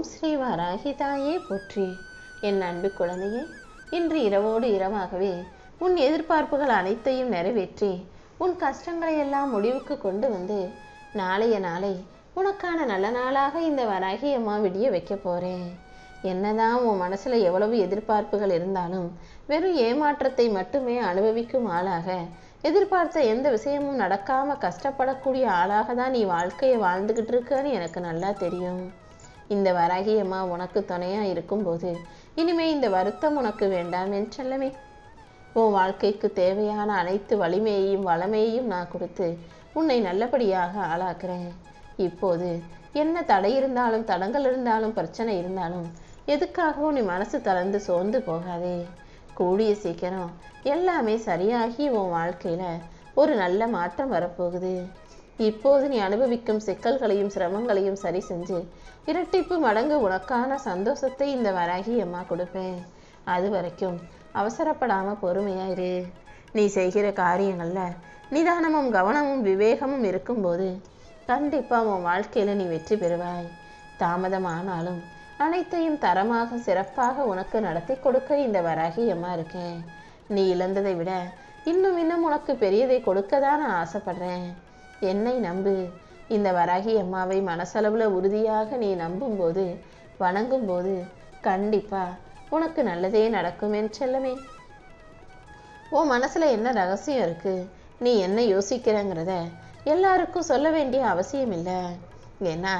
ஓம் ஸ்ரீ வாராகி தாயே போற்றி. என் அன்பு குழந்தையே இன்று இரவோடு இரவாகவே உன் எதிர்பார்ப்புகள் அனைத்தையும் நிறைவேற்றி உன் கஷ்டங்களை எல்லாம் முடிவுக்கு கொண்டு வந்து நாளைய நாளை உனக்கான நல்ல நாளாக இந்த வராகி அம்மா விடிய வைக்க போறேன். என்னதான் உன் மனசுல எவ்வளவு எதிர்பார்ப்புகள் இருந்தாலும் வெறும் ஏமாற்றத்தை மட்டுமே அனுபவிக்கும் ஆளாக எதிர்பார்த்த எந்த விஷயமும் நடக்காம கஷ்டப்படக்கூடிய ஆளாக தான் நீ வாழ்க்கையை வாழ்ந்துகிட்டு இருக்கன்னு எனக்கு நல்லா தெரியும். இந்த வராகி அம்மா உனக்கு துணையா இருக்கும்போது இனிமே இந்த வருத்தம் உனக்கு வேண்டாம் என் செல்லமே உன் வாழ்க்கைக்கு தேவையான அனைத்து வலிமையையும் வளமையையும் நான் கொடுத்து உன்னை நல்லபடியாக ஆளாக்குறேன். இப்போது என்ன தடை இருந்தாலும் தடங்கள் இருந்தாலும் பிரச்சனை இருந்தாலும் எதுக்காகவும் நீ மனசு தளர்ந்து சோர்ந்து போகாதே. கூடிய சீக்கிரம் எல்லாமே சரியாகி உன் வாழ்க்கையில் ஒரு நல்ல மாற்றம் வரப்போகுது. இப்போது நீ அனுபவிக்கும் சிக்கல்களையும் சிரமங்களையும் சரி செஞ்சு இரட்டிப்பு மடங்கு உனக்கான சந்தோஷத்தை இந்த வராகி அம்மா கொடுப்பேன். அது வரைக்கும் அவசரப்படாம பொறுமையாயிரு. நீ செய்கிற காரியங்கள்ல நிதானமும் கவனமும் விவேகமும் இருக்கும்போது கண்டிப்பா உன் வாழ்க்கையில நீ வெற்றி பெறுவாய். தாமதமானாலும் அனைத்தையும் தரமாக சிறப்பாக உனக்கு நடத்தி கொடுக்க இந்த வராகி அம்மா இருக்கேன். நீ இழந்ததை விட இன்னும் இன்னும் உனக்கு பெரியதை கொடுக்க தான் நான் ஆசைப்படுறேன். என்னை நம்பு. இந்த வராகி அம்மாவை மனசளவில் உறுதியாக நீ நம்பும்போது வணங்கும்போது கண்டிப்பா உனக்கு நல்லதே நடக்கும் என் செல்லமே. உன் மனசில் என்ன ரகசியம் இருக்கு? நீ என்ன யோசிக்கிறங்கிறத எல்லாருக்கும் சொல்ல வேண்டிய அவசியம் இல்லை. ஏன்னா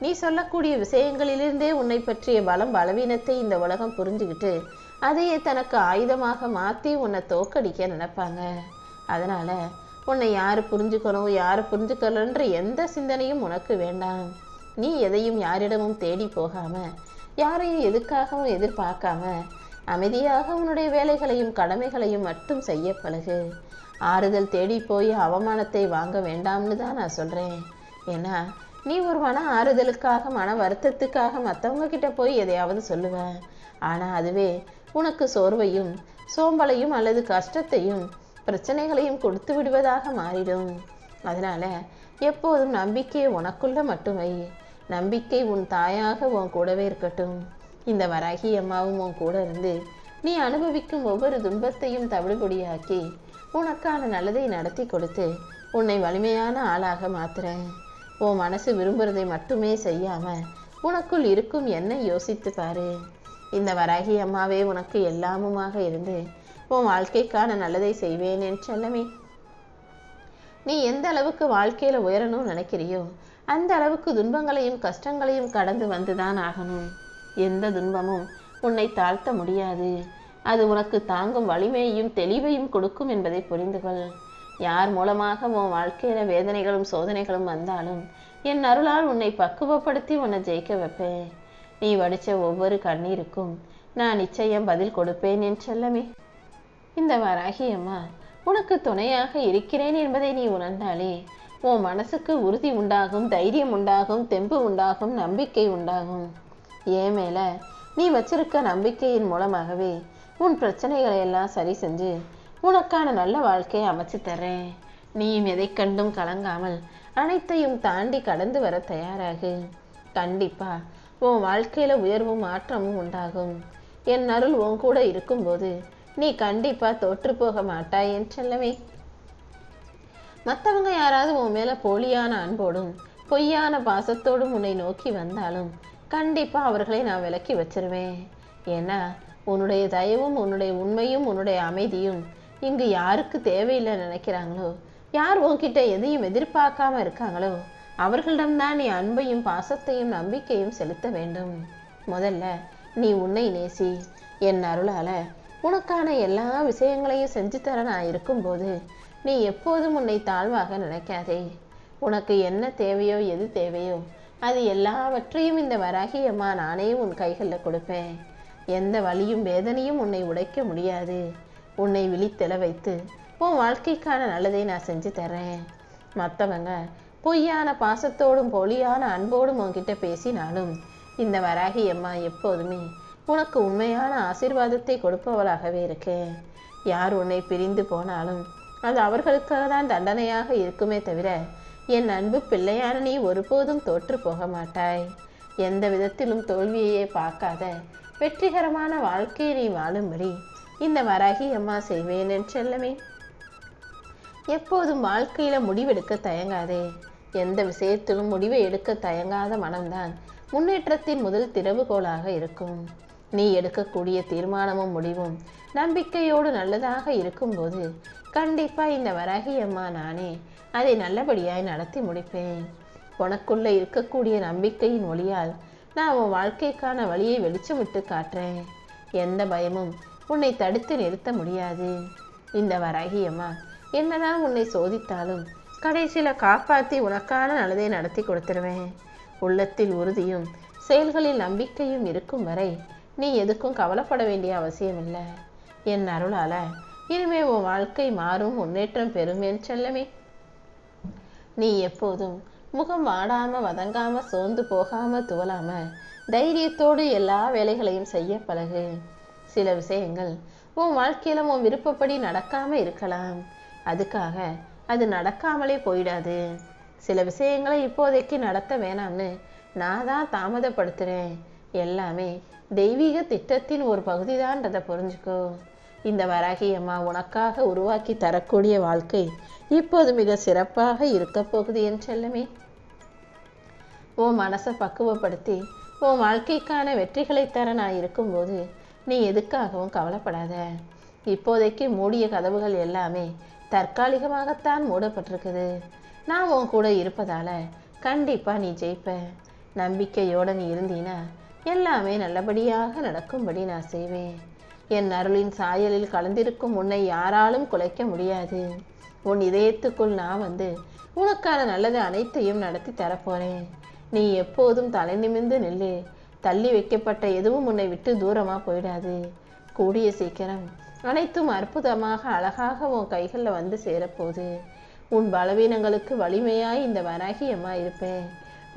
நீ சொல்லக்கூடிய விஷயங்களிலிருந்தே உன்னை பற்றிய பலம் பலவீனத்தை இந்த உலகம் புரிஞ்சுக்கிட்டு அதையே தனக்கு ஆயுதமாக மாற்றி உன்னை தோக்கடிக்க நினைப்பாங்க. அதனால உன்னை யார் புரிஞ்சுக்கணும் யார் புரிஞ்சுக்கலன்ற எந்த சிந்தனையும் உனக்கு வேண்டாம். நீ எதையும் யாரிடமும் தேடி போகாம யாரையும் எதுக்காகவும் எதிர்பார்க்காம அமைதியாக உன்னுடைய வேலைகளையும் கடமைகளையும் மட்டும் செய்ய பழகு. ஆறுதல் தேடி போய் அவமானத்தை வாங்க வேண்டாம்னு தான் நான் சொல்கிறேன் ஏன்னா நீ ஒரு மன ஆறுதலுக்காக மன வருத்தத்துக்காக மற்றவங்க கிட்ட போய் எதையாவது சொல்லுவ. ஆனால் அதுவே உனக்கு சோர்வையும் சோம்பலையும் அல்லது கஷ்டத்தையும் பிரச்சனைகளையும் கொடுத்து விடுவதாக மாறிடும். அதனால எப்போதும் நம்பிக்கையை உனக்குள்ள மட்டும் வை. நம்பிக்கை உன் தாயாக உன் கூடவே இருக்கட்டும். இந்த வராகி அம்மாவும் உன் கூட இருந்து நீ அனுபவிக்கும் ஒவ்வொரு துன்பத்தையும் தவிடுபொடியாக்கி உனக்கான நல்லதை நடத்தி கொடுத்து உன்னை வலிமையான ஆளாக மாத்துறேன். உன் மனசு விரும்புறதை மட்டுமே செய்யாம உனக்குள் இருக்கும் என்ன யோசித்து பாரு. இந்த வராகி அம்மாவே உனக்கு எல்லாமுமாக இருந்து உன் வாழ்க்கைக்கான நல்லதை செய்வேன் என் செல்லமே. நீ எந்த அளவுக்கு வாழ்க்கையில உயரணும்னு நினைக்கிறியோ அந்த அளவுக்கு துன்பங்களையும் கஷ்டங்களையும் கடந்து வந்துதான் ஆகணும். எந்த துன்பமும் உன்னை தாழ்த்த முடியாது. அது உனக்கு தாங்கும் வலிமையையும் தெளிவையும் கொடுக்கும் என்பதை புரிந்து கொள். யார் மூலமாக உன் வாழ்க்கையில வேதனைகளும் சோதனைகளும் வந்தாலும் என் அருளால் உன்னை பக்குவப்படுத்தி உன்னை ஜெயிக்க வைப்பேன். நீ வடிச்ச ஒவ்வொரு கண்ணீருக்கும் நான் நிச்சயம் பதில் கொடுப்பேன் என் செல்லமே. இந்த வராகி அம்மா உனக்கு துணையாக இருக்கிறேன் என்பதை நீ உணர்ந்தாலே உன் மனசுக்கு உறுதி உண்டாகும் தைரியம் உண்டாகும் தெம்பு உண்டாகும் நம்பிக்கை உண்டாகும். ஏன் மேல நீ வச்சிருக்க நம்பிக்கையின் மூலமாகவே உன் பிரச்சனைகளை எல்லாம் சரி செஞ்சு உனக்கான நல்ல வாழ்க்கையை அமைச்சு தர்றேன். நீயும் எதை கண்டும் கலங்காமல் அனைத்தையும் தாண்டி கடந்து வர தயாராகு. கண்டிப்பா உன் வாழ்க்கையில உயர்வும் மாற்றமும் உண்டாகும். என் அருள் உன் கூட இருக்கும்போது நீ கண்டிப்பா தோற்று போக மாட்டாய் என் செல்லமே மற்றவங்க யாராவது உன் மேல போலியான அன்போடும் பொய்யான பாசத்தோடும் உன்னை நோக்கி வந்தாலும் கண்டிப்பா அவர்களை நான் விலக்கி வச்சிருவேன். ஏன்னா உன்னுடைய தயவும் உன்னுடைய உண்மையும் உன்னுடைய அமைதியும் இங்கு யாருக்கு தேவையில்லை நினைக்கிறாங்களோ யார் உன்கிட்ட எதையும் எதிர்பார்க்காம இருக்காங்களோ அவர்களிடம்தான் நீ அன்பையும் பாசத்தையும் நம்பிக்கையும் செலுத்த வேண்டும். முதல்ல நீ உன்னை நேசி. என் அருளால உனக்கான எல்லா விஷயங்களையும் செஞ்சு தர நான் இருக்கும்போது நீ எப்போதும் உன்னை தாழ்வாக நினைக்காதே. உனக்கு என்ன தேவையோ எது தேவையோ அது எல்லாவற்றையும் இந்த வராகி அம்மா நானே உன் கைகளில் கொடுப்பேன். எந்த வலியும் வேதனையும் உன்னை உடைக்க முடியாது. உன்னை விழித்தெழ வைத்து உன் வாழ்க்கைக்கான நல்லதை நான் செஞ்சு தர்றேன் மற்றவங்க பொய்யான பாசத்தோடும் பொலியான அன்போடும் உன்கிட்ட பேசினாலும் இந்த வராகி அம்மா எப்போதுமே உனக்கு உண்மையான ஆசீர்வாதத்தை கொடுப்பவளாகவே இருக்கேன் யார் உன்னை பிரிந்து போனாலும் அது அவர்களுக்காக தான் தண்டனையாக இருக்குமே தவிர என் அன்பு பிள்ளையான நீ ஒருபோதும் தோற்று போக மாட்டாய். எந்த விதத்திலும் தோல்வியையே பார்க்காத வெற்றிகரமான வாழ்க்கையை நீ வாழும்படி இந்த வராகி அம்மா செய்வேன் என் செல்லமே. எப்போதும் வாழ்க்கையில் முடிவெடுக்க தயங்காதே. எந்த விஷயத்திலும் முடிவை எடுக்க தயங்காத மனம்தான் முன்னேற்றத்தின் முதல் திறவுகோலாக இருக்கும். நீ எடுக்கக்கூடிய தீர்மானமும் முடிவும் நம்பிக்கையோடு நல்லதாக இருக்கும்போது கண்டிப்பாக இந்த வராகி அம்மா நானே அதை நல்லபடியாய் நடத்தி முடிப்பேன். உனக்குள்ளே இருக்கக்கூடிய நம்பிக்கையின் ஒளியால் நான் உன் வாழ்க்கைக்கான வழியை வெளிச்சமிட்டு காட்டுறேன். எந்த பயமும் உன்னை தடுத்து நிறுத்த முடியாது. இந்த வராகி அம்மா என்னதான் உன்னை சோதித்தாலும் கடைசியில் காப்பாற்றி உனக்கான நல்லதை நடத்தி கொடுத்துருவேன். உள்ளத்தில் உறுதியும் செயல்களில் நம்பிக்கையும் இருக்கும் வரை நீ எதுக்கும் கவலைப்பட வேண்டிய அவசியம் இல்லை. என் அருளால இனிமே உன் வாழ்க்கை மாறும் முன்னேற்றம் பெறும் என் செல்லமே. நீ எப்போதும் முகம் வாடாம வதங்காம சோர்ந்து போகாம துவலாம தைரியத்தோடு எல்லா வேலைகளையும் செய்ய பழகு. சில விஷயங்கள் உன் வாழ்க்கையில உன் விருப்பப்படி நடக்காம இருக்கலாம். அதுக்காக அது நடக்காமலே போயிடாது. சில விஷயங்களை இப்போதைக்கு நடத்த வேணாம்னு நான் தான் தாமதப்படுத்துறேன். எல்லாமே தெய்வீக திட்டத்தின் ஒரு பகுதிதான்றதை புரிஞ்சுக்கோ. இந்த வராகி அம்மா உனக்காக உருவாக்கி தரக்கூடிய வாழ்க்கை இப்போது மிக சிறப்பாக இருக்க போகுது என் செல்லமே. உன் மனசை பக்குவப்படுத்தி உன் வாழ்க்கைக்கான வெற்றிகளை தர நான் இருக்கும்போது நீ எதுக்காகவும் கவலைப்படாத. இப்போதைக்கு மூடிய கதவுகள் எல்லாமே தற்காலிகமாகத்தான் மூடப்பட்டிருக்குது. நான் உன் கூட இருப்பதால கண்டிப்பாக நீ ஜெயிப்ப. நம்பிக்கையோடு நீ இருந்தீன்னா எல்லாமே நல்லபடியாக நடக்கும்படி நான் செய்வேன். என் அருளின் சாயலில் கலந்திருக்கும் உன்னை யாராலும் குலைக்க முடியாது. உன் இதயத்துக்குள் நான் வந்து உனக்கான நல்லது அனைத்தையும் நடத்தி தரப்போறேன். நீ எப்போதும் தலை நிமிந்து நில்லு. தள்ளி வைக்கப்பட்ட எதுவும் உன்னை விட்டு தூரமாக போயிடாது. கூடிய சீக்கிரம் அனைத்தும் அற்புதமாக அழகாக உன் கைகளில் வந்து சேரப்போகுது. உன் பலவீனங்களுக்கு வலிமையாய் இந்த வராகி அம்மா இருப்பேன்.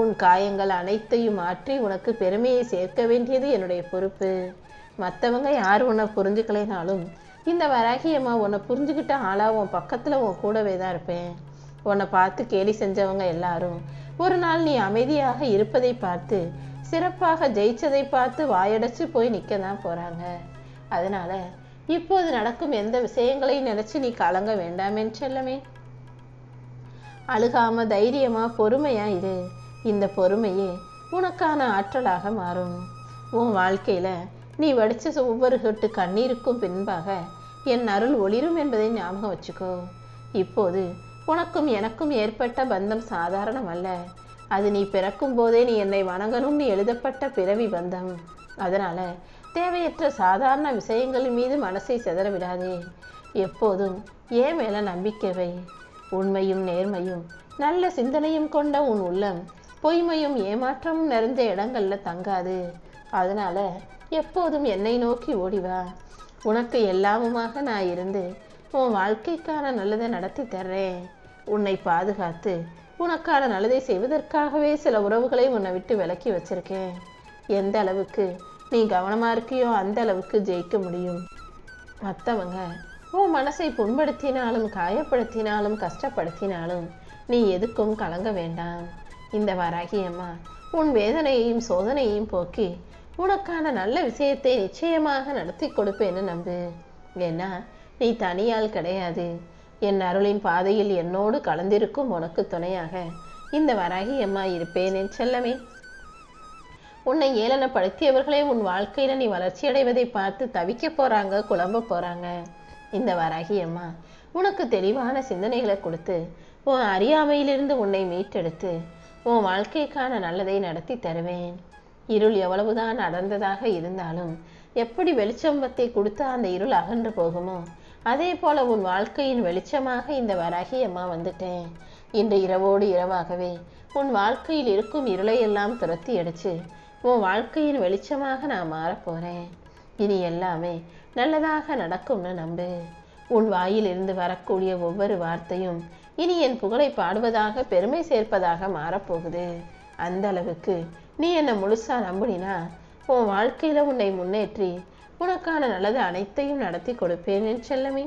உன் காயங்கள் அனைத்தையும் மாற்றி உனக்கு பெருமையை சேர்க்க வேண்டியது என்னுடைய பொறுப்பு. மற்றவங்க யார் உன்னை புரிஞ்சுக்கலைனாலும் இந்த வராகி அம்மா உன்னை புரிஞ்சுக்கிட்ட ஆளாக உன் பக்கத்தில் உன் கூடவே தான் இருப்பேன். உன்னை பார்த்து கேலி செஞ்சவங்க எல்லாரும் ஒரு நாள் நீ அமைதியாக இருப்பதை பார்த்து சிறப்பாக ஜெயிச்சதை பார்த்து வாயடைச்சு போய் நிற்க தான் போகிறாங்க அதனால் இப்போது நடக்கும் எந்த விஷயங்களையும் நினச்சி நீ கலங்க வேண்டாமேன்னு செல்லமே. அழுகாமல் தைரியமாக பொறுமையாக இரு. இந்த பொறுமையே உனக்கான ஆற்றலாக மாறும். உன் வாழ்க்கையில நீ வடிச்ச ஒவ்வொரு சொட்டு கண்ணீருக்கும் பின்பாக என் அருள் ஒளிரும் என்பதை ஞாபகம் வச்சுக்கோ. இப்போது உனக்கும் எனக்கும் ஏற்பட்ட பந்தம் சாதாரணம் அல்ல. அது நீ பிறக்கும் போதே நீ என்னை வணங்கணும்னு எழுதப்பட்ட பிறவி பந்தம். அதனால் தேவையற்ற சாதாரண விஷயங்கள் மீது மனசை சிதற விடாதே. எப்போதும் ஏன் மேலே நம்பிக்கை வை. உண்மையும் நேர்மையும் நல்ல சிந்தனையும் கொண்ட உன் உள்ளம் பொய்மையும் ஏமாற்றமும் நிறைஞ்ச இடங்களில் தங்காது. அதனால எப்போதும் என்னை நோக்கி ஓடி வா. உனக்கு எல்லாமுமாக நான் இருந்து உன் வாழ்க்கைக்கான நல்லதை நடத்தி தர்றேன். உன்னை பாதுகாத்து உனக்கான நல்லதை செய்வதற்காகவே சில உறவுகளை உன்னை விட்டு விலக்கி வச்சிருக்கேன். எந்த அளவுக்கு நீ கவனமா இருக்கியோ அந்த அளவுக்கு ஜெயிக்க முடியும். மற்றவங்க உன் மனசை புண்படுத்தினாலும் காயப்படுத்தினாலும் கஷ்டப்படுத்தினாலும் நீ எதுக்கும் கலங்க வேண்டாம். இந்த வராகி அம்மா உன் வேதனையையும் சோதனையையும் போக்கி உனக்கான நல்ல விஷயத்தை நிச்சயமாக நடத்தி கொடுப்பேன்னு நம்பு. ஏன்னா நீ தனியால் கிடையாது. என் அருளின் பாதையில் என்னோடு கலந்திருக்கும் உனக்கு துணையாக இந்த வராகி அம்மா இருப்பேன் என் செல்லமே. உன்னை ஏளனப்படுத்தியவர்களே உன் வாழ்க்கையில நீ வளர்ச்சியடைவதை பார்த்து தவிக்க போறாங்க குழம்ப போறாங்க. இந்த வராகி அம்மா உனக்கு தெளிவான சிந்தனைகளை கொடுத்து உன் அறியாமையிலிருந்து உன்னை மீட்டெடுத்து உன் வாழ்க்கைக்கான நல்லதை நடத்தி தருவேன். இருள் எவ்வளவுதான் அடர்ந்ததாக இருந்தாலும் எப்படி வெளிச்சம்பத்தை கொடுத்து அந்த இருள் அகன்று போகுமோ அதே போல உன் வாழ்க்கையின் வெளிச்சமாக இந்த வராகி அம்மா வந்துட்டேன். இன்று இரவோடு இரவாகவே உன் வாழ்க்கையில் இருக்கும் இருளையெல்லாம் துரத்தி அடிச்சு உன் வாழ்க்கையின் வெளிச்சமாக நான் மாறப்போறேன் இனி எல்லாமே நல்லதாக நடக்கும்னு நம்பு. உன் வாயிலிருந்து வரக்கூடிய ஒவ்வொரு வார்த்தையும் இனி என் புகழை பாடுவதாக பெருமை சேர்ப்பதாக மாறப்போகுது. அந்த அளவுக்கு நீ என்னை முழுசா நம்புனினா உன் வாழ்க்கையில உன்னை முன்னேற்றி உனக்கான நல்லது அனைத்தையும் நடத்தி கொடுப்பேன் என் செல்லமே.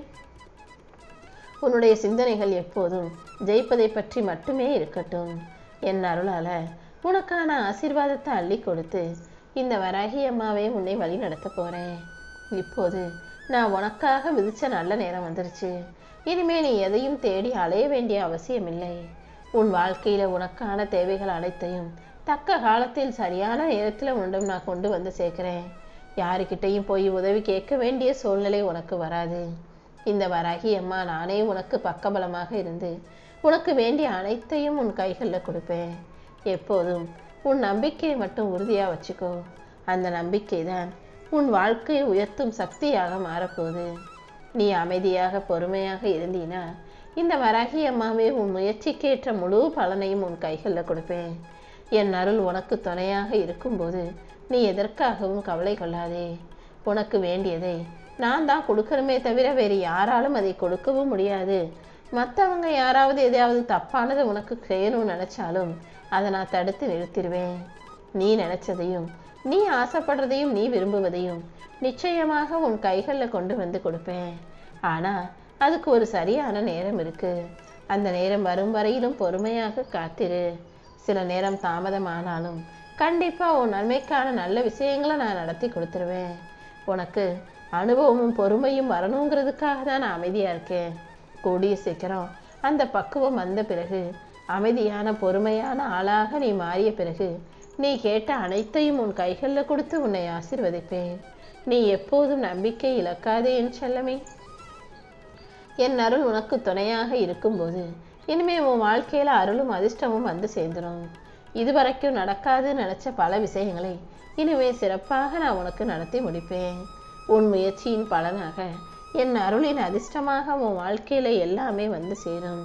உன்னுடைய சிந்தனைகள் எப்போதும் ஜெயிப்பதை பற்றி மட்டுமே இருக்கட்டும். என் அருளால உனக்கான ஆசீர்வாதத்தை அள்ளி கொடுத்து இந்த வராகி அம்மாவே உன்னை வழி நடத்த போறேன். இப்போது நான் உனக்காக விதிச்ச நல்ல நேரம் வந்துருச்சு. இனிமேல் நீ எதையும் தேடி அலைய வேண்டிய அவசியமில்லை. உன் வாழ்க்கையில உனக்கான தேவைகள் அனைத்தையும் தக்க காலத்தில் சரியான நேரத்தில் உன்னிடம் நான் கொண்டு வந்து சேர்க்கிறேன். யாருக்கிட்டையும் போய் உதவி கேட்க வேண்டிய சூழ்நிலை உனக்கு வராது. இந்த வராகி அம்மா நானே உனக்கு பக்கபலமாக இருந்து உனக்கு வேண்டிய அனைத்தையும் உன் கைகளில் கொடுப்பேன். எப்போதும் உன் நம்பிக்கையை மட்டும் உறுதியாக வச்சுக்கோ. அந்த நம்பிக்கை தான் உன் வாழ்க்கையை உயர்த்தும் சக்தியாக மாறப்போகுது. நீ அமைதியாக பொறுமையாக இருந்தீனா இந்த வராகி அம்மாவே உன் முயற்சிக்கேற்ற முழு பலனையும் உன் கைகளில் கொடுப்பேன். என் அருள் உனக்கு துணையாக இருக்கும்போது நீ எதற்காகவும் கவலை கொள்ளாதே. உனக்கு வேண்டியதை நான் தான் கொடுக்கணுமே தவிர வேறு யாராலும் அதை கொடுக்கவும் முடியாது. மற்றவங்க யாராவது எதையாவது தப்பானதை உனக்கு செய்யணும்னு நினச்சாலும் அதை நான் தடுத்து நிறுத்திடுவேன். நீ நினச்சதையும் நீ ஆசைப்படுறதையும் நீ விரும்புவதையும் நிச்சயமாக உன் கைகளில் கொண்டு வந்து கொடுப்பேன். ஆனால் அதுக்கு ஒரு சரியான நேரம் இருக்கு. அந்த நேரம் வரும் வரையிலும் பொறுமையாக காத்திரு. சில நேரம் தாமதமானாலும் கண்டிப்பாக உன் நன்மைக்கான நல்ல விஷயங்களை நான் நடத்தி கொடுத்துருவேன். உனக்கு அனுபவமும் பொறுமையும் வரணுங்கிறதுக்காக தான் நான் அமைதியாக இருக்கேன். கூடிய சீக்கிரம் அந்த பக்குவம் வந்த பிறகு அமைதியான பொறுமையான ஆளாக நீ மாறிய பிறகு நீ கேட்ட அனைத்தையும் உன் கைகளில் கொடுத்து உன்னை ஆசிர்வதிப்பேன். நீ எப்போதும் நம்பிக்கை இழக்காதே என் செல்லமே. என் அருள் உனக்கு துணையாக இருக்கும்போது இனிமே உன் வாழ்க்கையில் அருளும் அதிர்ஷ்டமும் வந்து சேர்ந்துடும் இதுவரைக்கும் நடக்காதுன்னு நினச்ச பல விஷயங்களை இனிமே சிறப்பாக நான் உனக்கு நடத்தி முடிப்பேன். உன் முயற்சியின் பலனாக என் அருளின் அதிர்ஷ்டமாக உன் வாழ்க்கையில் எல்லாமே வந்து சேரும்.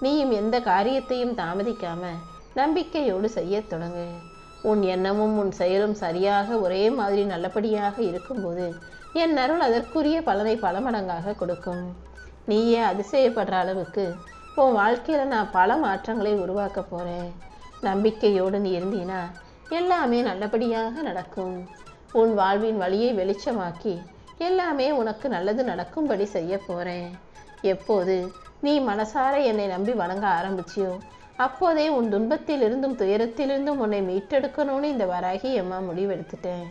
நீயும் எந்த காரியத்தையும் தாமதிக்காம நம்பிக்கையோடு செய்யத் தொடங்கு. உன் எண்ணமும் உன் செயலும் சரியாக ஒரே மாதிரி நல்லபடியாக இருக்கும்போது என் அருள் அதற்குரிய பலனை பல மடங்காக கொடுக்கும். நீயே அதிசயப்படுற அளவுக்கு உன் வாழ்க்கையில் நான் பல மாற்றங்களை உருவாக்க போகிறேன் நம்பிக்கையோடு நீ இருந்தீனா எல்லாமே நல்லபடியாக நடக்கும். உன் வாழ்வின் வழியை வெளிச்சமாக்கி எல்லாமே உனக்கு நல்லது நடக்கும்படி செய்ய போகிறேன் எப்போது நீ மனசார என்னை நம்பி வணங்க ஆரம்பிச்சியோ அப்போதே உன் துன்பத்திலிருந்தும் துயரத்திலிருந்தும் உன்னை மீட்டெடுக்கணும்னு இந்த வராகி அம்மா முடிவெடுத்துட்டேன்.